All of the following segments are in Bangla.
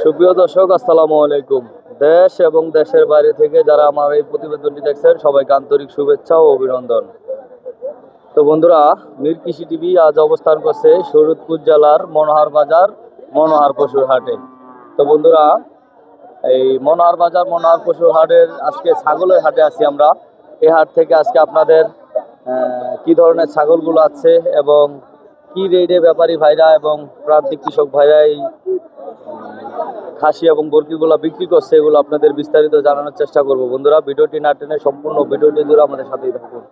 সুপ্রিয় দর্শক, আসসালামু আলাইকুম। দেশ এবং দেশের বাইরে থেকে যারা আমার এই প্রতিবেদনটি দেখছেন, সবাইকে আন্তরিক শুভেচ্ছা ও অভিনন্দন। তো বন্ধুরা, মীর কৃষি টিভি আজ অবস্থান করছে শরীয়তপুর জেলার মনোহার বাজার, মনোহার পশুর হাটে। তো বন্ধুরা, এই মনোহার বাজার, মনোহার পশুর হাটের আজকে ছাগলের হাটে আছি আমরা। এই হাট থেকে আজকে আপনাদের কি ধরনের ছাগলগুলো আছে এবং কি রেটে ব্যাপারী ভাইরা এবং প্রান্তিক কৃষক ভাইরা এই খাসি এবং বরকিগুলো বিক্রি করছে, এগুলো আপনাদের বিস্তারিত জানানোর চেষ্টা করব। বন্ধুরা, ভিডিওটি না টেনে সম্পূর্ণ ভিডিওটি জুড়ে আমাদের সাথেই থাকুন।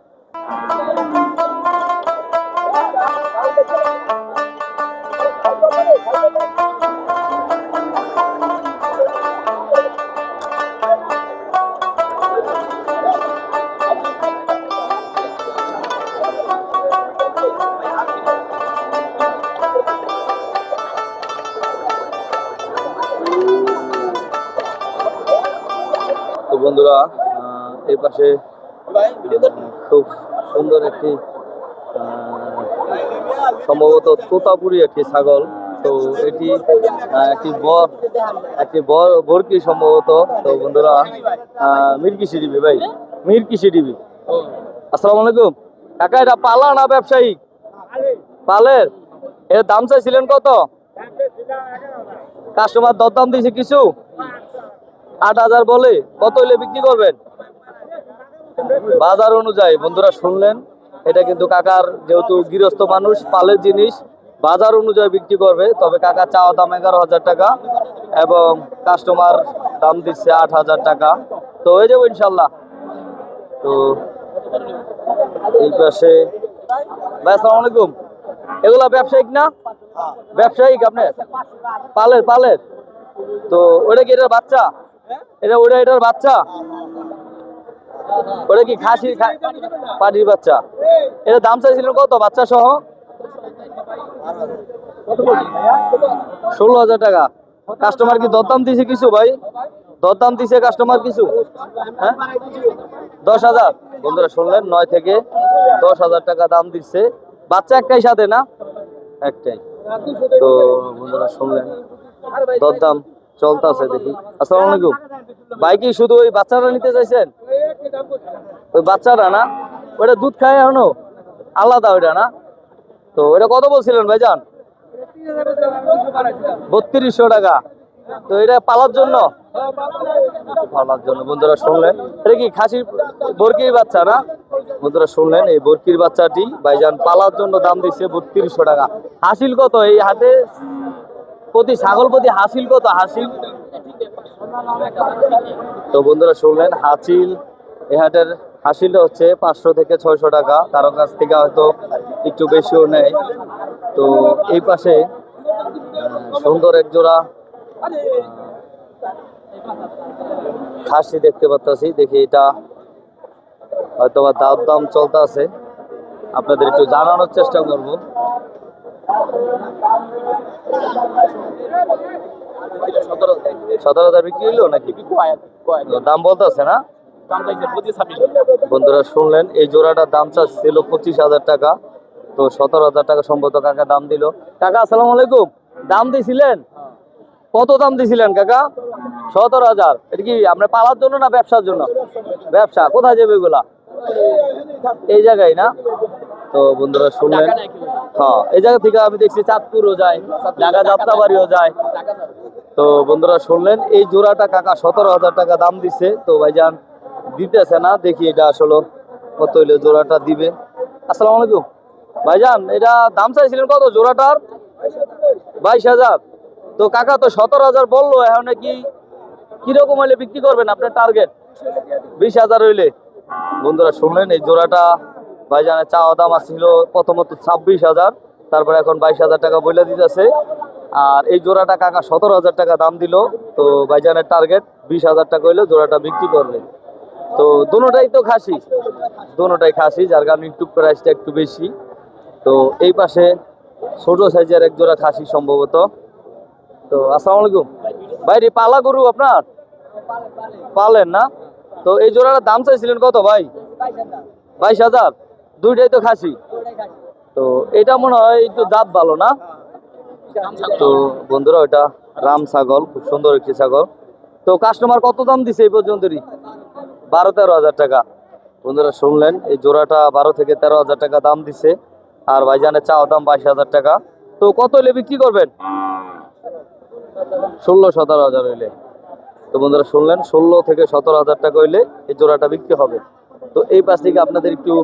বন্ধুরা এই পাশে খুব সুন্দর একটি সম্ভবত তোতাপুরি একটি ছাগল। তো এটি একটি বর একটি বর বরকি সম্ভবত। তো বন্ধুরা আহ, মির কৃষি ডিবি ভাই মির কৃষি ডিবি আসসালামু আলাইকুম। কাকা এটা পালা না ব্যবসায়ী? পালের? এর দাম চাইছিলেন কত? কাস্টমার দরদাম দিয়েছে কিছু? আট হাজার বলে কত হইলে বিক্রি করবেন? বাজার অনুযায়ী বন্ধুরা শুনলেন এটা কিন্তু কাকার যেহেতু গৃহস্থ মানুষ পালের জিনিস বাজার অনুযায়ী বিক্রি করবে তবে কাকা চাওয়া দাম এগারো হাজার টাকা এবং কাস্টমার দাম দিচ্ছে আট হাজার টাকা। তো হয়ে যাব ইনশাল্লাহ। তো এই পাশে ভাই আসসালামু আলাইকুম। এগুলা ব্যবসায়িক না? ব্যবসায়িক আপনার? পালের পালের। তো ওটা কি এটার বাচ্চা? এটা ওটা, এটার বাচ্চা? ওটা কি পাটির বাচ্চা? এটা দাম চাইছিলেন কত? বাচ্চা সহ ষোলো হাজার টাকা। কাস্টমার কি দরদাম দিছে কিছু ভাই? দরদাম দিছে কাস্টমার কিছু? হ্যাঁ? দশ হাজার। বন্ধুরা শুনলেন, নয় থেকে দশ হাজার টাকা দাম দিচ্ছে বাচ্চা একটাই সাথে না? একটাই। তো বন্ধুরা শুনলেন, দরদাম চলতেছে দেখি। আসসালামু আলাইকুম। ভাই কি শুধু ওই বাচ্চাটা নিতে চাইছেন? ওই বাচ্চাটা না? ওটা দুধ খায় এখনও? আলাদা ওইটা না? তো ওটা কত বলছিলেন ভাইজান? বত্রিশশো টাকা। তো এটা পালার জন্য? পালার জন্য বন্ধুরা শুনলেন। এটা কি খাসির বরকির বাচ্চা না? বন্ধুরা শুনলেন এই বরকির বাচ্চাটি ভাইজান পালার জন্য দাম দিচ্ছে বত্রিশশো টাকা। হাসিল কত এই হাটে প্রতি ছাগল প্রতি হাসিল কত? হাসিল? তো বন্ধুরা শুনলেন, হাসিল এই হাটের হাসিলটা হচ্ছে পাঁচশো থেকে ছয়শো টাকা। কারও কাছ থেকে হয়তো একটু বেশিও নেয়। তো এই পাশে সুন্দর এক জোড়া খাসি দেখতে পাচ্ছি দেখি এটা হয়তো বা দাম দাম চলতে আছে আপনাদের একটু জানানোর চেষ্টা করব। সতেরো হাজার বিক্রি হইল নাকি? দাম বলতে আছে না? বন্ধুরা শুনলেন, এই জোড়াটার দাম চাচ্ছিল পঁচিশ হাজার টাকা। তো সতেরো হাজার টাকা সম্ভবত কাকা দাম দিল। কাকা, আসসালামু আলাইকুম। দাম দিছিলেন? কত দাম দিছিলেন কাকা? সতেরো হাজার। এটা কি আপনার পালার জন্য না ব্যবসার জন্য? ব্যবসা। কোথায় যাবে এগুলা? এই জায়গায় না? তো বন্ধুরা শুনলেন। হ্যাঁ এই জায়গা থেকে আমি দেখছি চাঁদপুরও যায় ঢাকা যাত্রাবাড়িও যায়। তো বন্ধুরা শুনলেন এই জোড়াটা কাকা সতেরো হাজার টাকা দাম দিছে। তো ভাইজান দিতেছে না দেখি এটা আসলে কত হইলে জোড়াটা দিবে। আসসালামু আলাইকুম। ভাইজান এটা দাম চাইছিলেন কত জোড়াটার? বাইশ হাজার। তো কাকা তো সতেরো হাজার বলল এখন কি কীরকম হইলে বিক্রি করবেন আপনার টার্গেট বিশ হাজার হইলে। বন্ধুরা শুনলেন এই জোড়াটা ভাইজানের চাওয়া দাম আসছিল প্রথমত ছাব্বিশ হাজার, তারপরে এখন বাইশ হাজার টাকা বইলে দিতেছে। আর এই জোড়াটা কাকা সতেরো হাজার টাকা দাম দিল। তো ভাইজানের টার্গেট বিশ হাজার টাকা হইলে জোড়াটা বিক্রি করবে। তো দোনোটাই তো খাসি। দোনোটাই খাসি, যার কারণে একটু প্রাইসটা একটু বেশি। তো এই পাশে ছোট সাইজের এক জোড়া খাসি সম্ভবত। তো আসসালামু আলাইকুম। ভাই পালা গরু আপনার? পালেন না? তো এই জোড়াটার দাম চাইছিলেন কত ভাই? বাইশ হাজার। দুইটাই তো খাসি। তো এটা মনে হয় একটু জাত ভালো না? তো বন্ধুরা ওটা রাম ছাগল, খুব সুন্দর একটি ছাগল। তো কাস্টমার কত দাম দিছে এই পর্যন্তই? বারো তেরো হাজার টাকা। বন্ধুরা, শুনলেন, এই জোড়াটা বারো থেকে তেরো হাজার টাকা দাম দিছে। আর ভাইজানের চাওয়া দাম বাইশ হাজার টাকা। তো কত হলে বিক্রি করবেন? ষোলো, সতেরো হাজার হইলে। তো বন্ধুরা, শুনলেন, ষোলো থেকে সতেরো হাজার টাকা হইলে এই জোড়াটা বিক্রি হবে। তো এই পাশ থেকে আপনাদের একটু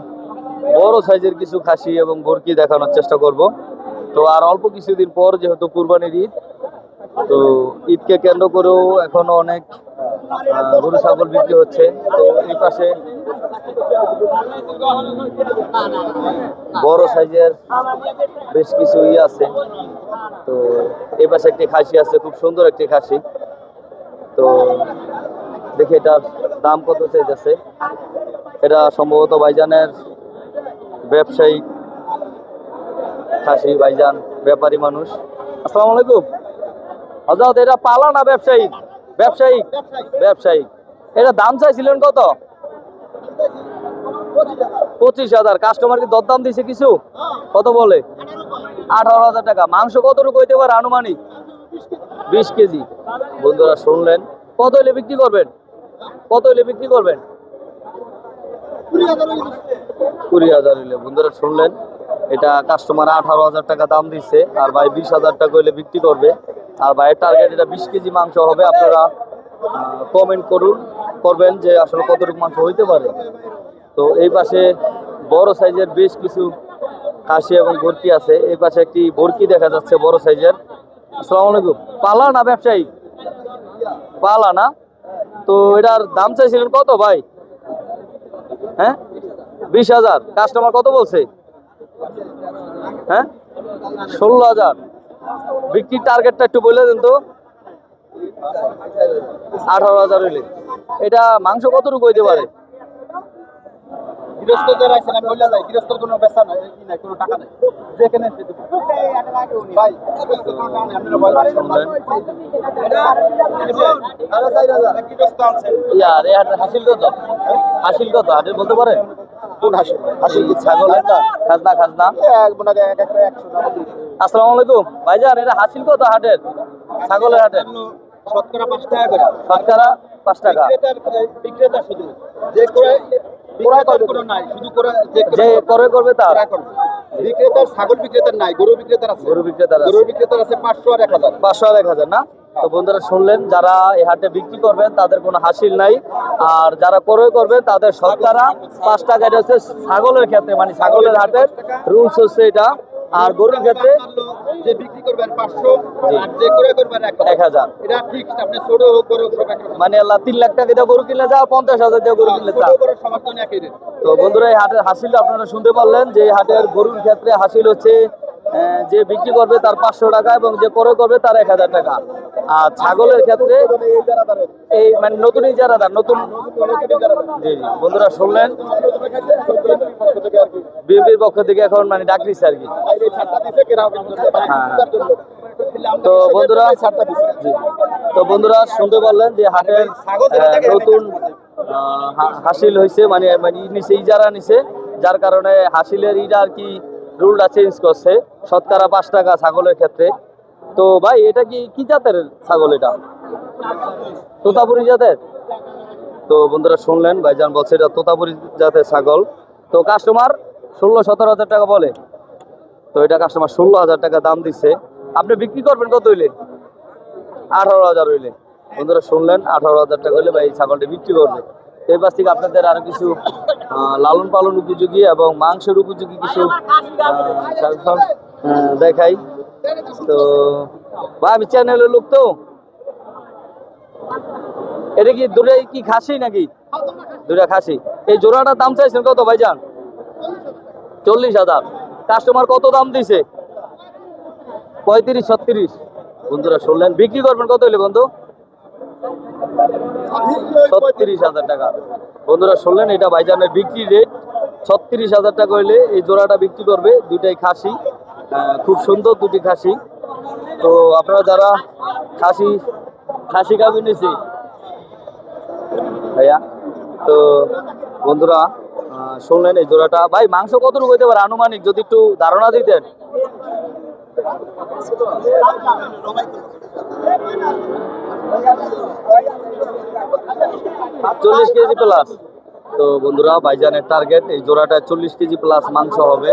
বড় সাইজের কিছু খাসি এবং বরকি দেখানোর চেষ্টা করব। তো আর অল্প কিছুদিন পর যেহেতু কুরবানির ঈদ, তো ঈদকে কেন্দ্র করেও এখনও অনেক গরু, ছাগল বিক্রি হচ্ছে। তো এই পাশে বড় সাইজের বেশ কিছু ই আছে। তো এই পাশে একটি খাসি আছে, খুব সুন্দর একটি খাসি। তো দেখি এটার দাম কত চাইতেছে। এটা সম্ভবত ভাইজানের ব্যবসায়িক খাসি, ভাইজান, ব্যাপারী মানুষ। আসসালামু আলাইকুম। হজরত এটা পালা না ব্যবসায়িক ব্যবসায়িক ব্যবসায়িক এটা দাম চাইছিলেন কত? পঁচিশ হাজার। কাস্টমার কি দরদাম দিছে কিছু? কত বলে? আঠারো হাজার টাকা। মাংস কতটুকু হইতে পারে আনুমানিক? বিশ কেজি। বন্ধুরা শুনলেন। কত হলে বিক্রি করবেন? কত হলে বিক্রি করবেন? কুড়ি হাজার হইলে। বন্ধুরা শুনলেন, এটা কাস্টমার আঠারো হাজার টাকা দাম দিচ্ছে আর ভাই বিশ হাজার টাকা হইলে বিক্রি করবে। আর ভাইয়ের টার্গেট এটা বিশ কেজি মাংস হবে, আপনারা কমেন্ট করুন, করবেন যে আসলে কতটুকু মাংস হইতে পারে। তো এই পাশে বড় সাইজের বেশ কিছু খাসি এবং বরকি আছে। এই পাশে একটি বরকি দেখা যাচ্ছে বড় সাইজের। আসসালামু আলাইকুম। পালা না ব্যবসায়ী? পালা না? তো এটার দাম চাইছিলেন কত ভাই? হ্যাঁ? বিশ হাজার। কাস্টমার কত বলছে? হ্যাঁ? ষোলো হাজার। বিক্রির টার্গেটটা একটু বলে দিন তো। আঠারো হাজার হইলে। এটা মাংস কতটুকু হইতে পারে? গৃহস্থ যারা আছেন আমি বললে যাই গৃহস্থর কোনো বেচা নাই কি নাই কোনো টাকা নাই। যেখানে ভাই গৃহস্থর কোনো টাকা নাই আপনারা বলেন শুনলেন গৃহস্থ আনছেন ইয়ার এই হাটের হাসিল কত? হাসিল কত? হাটের বলতে পারে? কোন হাসি হাসিল কি ছাগল খাজনা খাজনা। আসসালামু আলাইকুম। ভাইজান এটা হাসিল কত হাটের? ছাগলের হাটের? শতকরা পাঁচ টাকা করে। শতকরা পাঁচ টাকা। বিক্রেতা শুধু যে করে বিক্রেতার কোনো নাই শুধু করে যে যে করবে তার। বিক্রেতার ছাগল বিক্রেতার নাই গরু বিক্রেতার আছে। গরু বিক্রেতার গরু বিক্রেতার আছে পাঁচশো আর এক হাজার। পাঁচশো আর এক হাজার না? তো বন্ধুরা শুনলেন যারা এই হাটে বিক্রি করবেন তাদের কোনো হাসিল নাই। আর যারা ক্রয় করবেন তাদের শতকরা পাঁচ টাকা এটা হচ্ছে ছাগলের ক্ষেত্রে মানে ছাগলের হাটের রুলস হচ্ছে এটা। আর গরুর ক্ষেত্রে যে বিক্রি করবেন পাঁচশো আর যে করে করবেন এক হাজার। এটা ঠিক আপনি ছোট হোক বড় হোক মানে আল্লাহ তিন লাখ টাকা দিয়ে গরু কিনলে যা পঞ্চাশ হাজার দিয়ে গরু কিনলে সমর্থন একই রেট তো বন্ধুরা এই হাটের হাসিল আপনারা শুনতে পারলেন যে হাটের গরুর ক্ষেত্রে হাসিল হচ্ছে যে বিক্রি করবে তার পাঁচশো টাকা এবং যে ক্রয় করবে তার এক হাজার টাকা। আর ছাগলের ক্ষেত্রে এই মানে নতুন ইজারাদার নতুন জি জি। বন্ধুরা শুনলেন। বিএনপির পক্ষ থেকে এখন মানে ডাক দিচ্ছে আর কি। তো বন্ধুরা তো বন্ধুরা শুনতে পারলেন যে হাটের নতুন হাসিল হয়েছে মানে মানে ই ইজারা নিছে যার কারণে হাসিলের ইটা আর কি রুলটা চেঞ্জ করছে। শতকরা পাঁচ টাকা ছাগলের ক্ষেত্রে। তো ভাই এটা কি কি জাতের ছাগল এটা? তোতাপুরি জাতের? তো বন্ধুরা শুনলেন ভাইজান বলছে এটা তোতাপুরি জাতের ছাগল। তো কাস্টমার ষোলো, সতেরো হাজার টাকা বলে। তো এটা কাস্টমার ষোলো হাজার টাকা দাম দিচ্ছে। আপনি বিক্রি করবেন কত হইলে? আঠারো হাজার হইলে। বন্ধুরা, শুনলেন, আঠারো হাজার টাকা হইলে ভাই এই ছাগলটা বিক্রি করবে। এই পাশ থেকে আপনাদের আরও কিছু লালন পালন উপযোগী এবং মাংসের উপযোগী কিছু দেখাই। তো ভাই, আমি চ্যানেলের লোক তো। এটা কি দুটাই কি খাসি নাকি? দুটা খাসি। এই জোড়াটার দাম চাইছেন কত ভাইজান? চল্লিশ হাজার। কাস্টমার কত দাম দিছে? পঁয়ত্রিশ, ছত্রিশ। বন্ধুরা শুনলেন, বিক্রি করবেন কত হইলে বন্ধু? ছত্রিশ হাজার টাকা। বন্ধুরা শুনলেন, এটা ভাইজানের বিক্রি রেট ছত্রিশ হাজার টাকা হইলে এই জোড়াটা বিক্রি করবে। দুইটাই খাসি। খুব সুন্দর দুটি খাসি। তো আপনারা যারা খাসি খাসি গাভি নিছি ভাইয়া। তো বন্ধুরা শুনলেন এই জোড়াটা। ভাই, মাংস কতটুকু হইতে পারে? আনুমানিক যদি একটু ধারণা দিতেন। চল্লিশ কেজি প্লাস তো বন্ধুরা, ভাইজানের টার্গেট এই জোড়াটা চল্লিশ কেজি প্লাস মাংস হবে।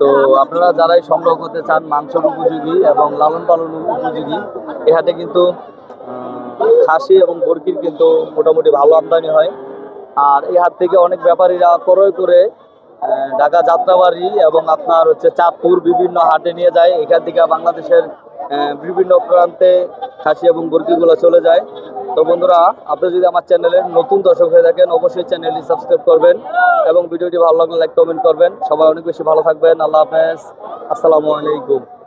তো আপনারা যারাই সংগ্রহ করতে চান মাংসর উপযোগী এবং লালন পালন উপযোগী, এ হাটে কিন্তু খাসি এবং বরকির কিন্তু মোটামুটি ভালো আমদানি হয়। আর এই হাট থেকে অনেক ব্যাপারীরা ক্রয় করে ঢাকা যাত্রাবাড়ি এবং আপনার হচ্ছে চাঁদপুর বিভিন্ন হাটে নিয়ে যায়। এখান থেকে বাংলাদেশের বিভিন্ন প্রান্তে খাসি এবং বরকিগুলো চলে যায়। তো বন্ধুরা, আপনি যদি আমার চ্যানেলের নতুন দর্শক হয়ে থাকেন, অবশ্যই চ্যানেলটি সাবস্ক্রাইব করবেন এবং ভিডিওটি ভালো লাগলে লাইক, কমেন্ট করবেন। সবাই অনেক বেশি ভালো থাকবেন। আল্লাহ হাফেজ। আসসালামু আলাইকুম।